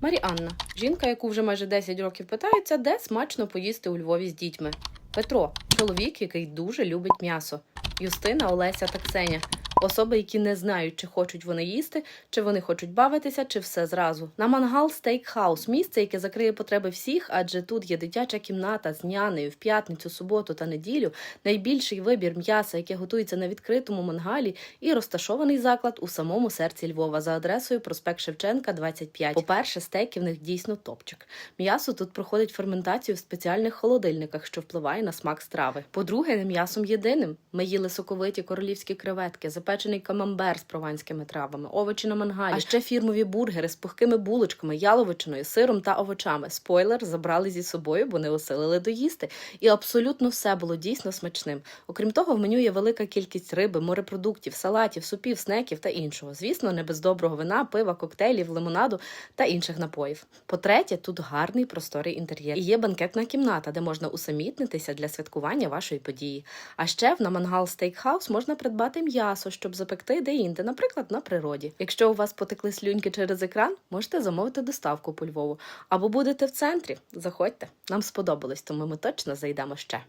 Маріанна жінка, яку вже майже 10 років питається, де смачно поїсти у Львові з дітьми. Петро чоловік, який дуже любить м'ясо. Юстина, Олеся та Ксеня. Особи, які не знають, чи хочуть вони їсти, чи вони хочуть бавитися, чи все зразу. На мангал стейкхаус місце, яке закриє потреби всіх, адже тут є дитяча кімната з нянею в п'ятницю, суботу та неділю, найбільший вибір м'яса, яке готується на відкритому мангалі, і розташований заклад у самому серці Львова за адресою проспект Шевченка, 25. По-перше, стейки в них дійсно топчик. М'ясо тут проходить ферментацію в спеціальних холодильниках, що впливає на смак страви. По-друге, м'ясом єдиним. Ми їли соковиті королівські креветки, запечений камамбер з прованськими травами, овочі на мангалі, а ще фірмові бургери з пухкими булочками, яловичиною, сиром та овочами. Спойлер забрали зі собою, бо не осилили доїсти. І абсолютно все було дійсно смачним. Окрім того, в меню є велика кількість риби, морепродуктів, салатів, супів, снеків та іншого. Звісно, не без доброго вина, пива, коктейлів, лимонаду та інших напоїв. По-третє, тут гарний просторий інтер'єр. І є банкетна кімната, де можна усамітнитися для святкування вашої події. А ще в на мангал стейкхаус можна придбати м'ясо, щоб запекти де-інде, наприклад, на природі. Якщо у вас потекли слюньки через екран, можете замовити доставку по Львову. Або будете в центрі. Заходьте. Нам сподобалось, тому ми точно зайдемо ще.